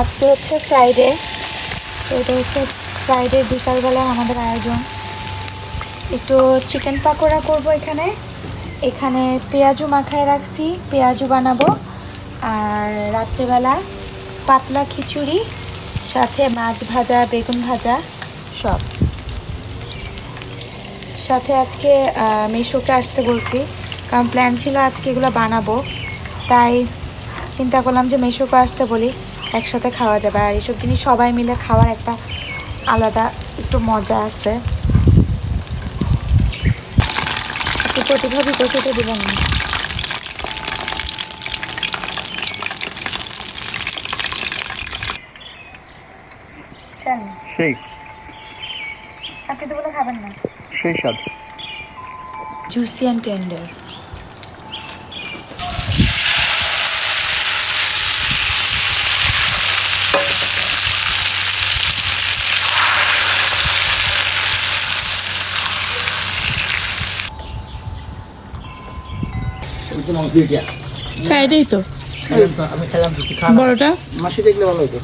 আজকে হচ্ছে ফ্রাইডে তো এটা হচ্ছে ফ্রাইডে বিকালবেলা আমাদের আয়োজন। একটু চিকেন পাকোড়া করব এখানে। এখানে পেঁয়াজু মাখায় রাখছি, পেঁয়াজু বানাবো। আর রাত্রেবেলা পাতলা খিচুড়ি, সাথে মাছ ভাজা, বেগুন ভাজা, সব। সাথে আজকে মিশোকে আসতে বলছি। কারণ প্ল্যান ছিল আজকে এগুলো বানাবো। তাই চিন্তা করলাম যে মেশোকে আসতে বলি। একসাথে খাওয়া যাবে। আর এইসব জিনিস সবাই মিলে খাওয়ার একটা আলাদা একটু মজা আছে। একটু দিবেন না। সেই। আপনি তো বলে খাবেন না। সেই স্বাদ। juicy and tender. এটাই তো। আমি খেলাম কিছু বড়টা? মাসি দেখলে ভালো হতো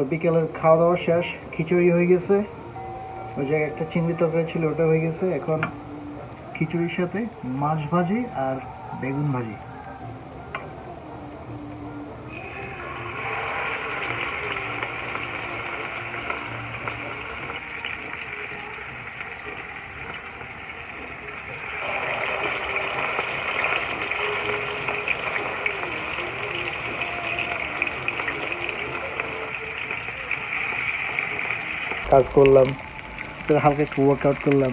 বিকেলের খাওয়া দাওয়া শেষ, খিচুড়ি হয়ে গেছে। ওই জায়গায় একটা চিংড়ি তরকারি ছিল, ওটা হয়ে গেছে। এখন খিচুড়ির সাথে মাছ ভাজি আর বেগুন ভাজি। কাজ করলাম। হালকা একটু ওয়ার্কআউট করলাম।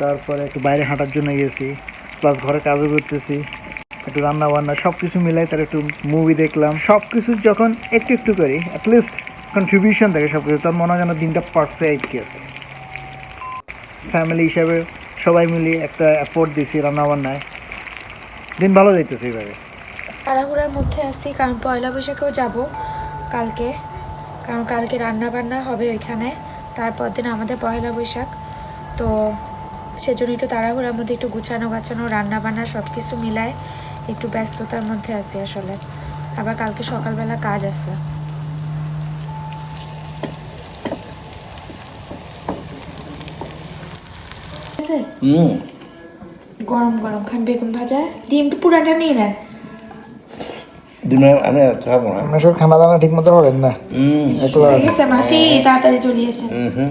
তারপরে একটু বাইরে হাঁটার জন্য গেছি। প্লাস ঘরে কাজও করতেছি। একটু রান্না বান্না সব কিছু মিলাই তার একটু মুভি দেখলাম। সব কিছু যখন একটু একটু করি অ্যাটলিস্ট কন্ট্রিবিউশন থাকে সব কিছু তার মনে হয় যেন দিনটা পারফেক্ট গেছে। ফ্যামিলি হিসাবে সবাই মিলে একটা এফোর্ট দিছি রান্না বান্নায় দিন ভালো যাইতেছে এইভাবে। তাড়াহুড়ার মধ্যে আছি, কারণ পয়লা বৈশাখেও যাব কালকে। কারণ কালকে রান্না বান্না হবে ওইখানে। তারপর দিন আমাদের পয়লা বৈশাখ। তো সেজন্য একটু তাড়াহুড়ার মধ্যে একটু গুছানো গাছানো রান্না বান্না সব কিছু মিলায় একটু ব্যস্ততার মধ্যে আছি আসলে। আবার কালকে সকালবেলা কাজ আছে। আছে? গরম গরম। খান বেগুন ভাজা। ডিম তো পুরাটা নিয়ে নেন। ডিমে আমি আর খাব না। খানা দানা ঠিক মতো করেন না? হুম মাসি তাড়াতাড়ি চলে এসে হুম।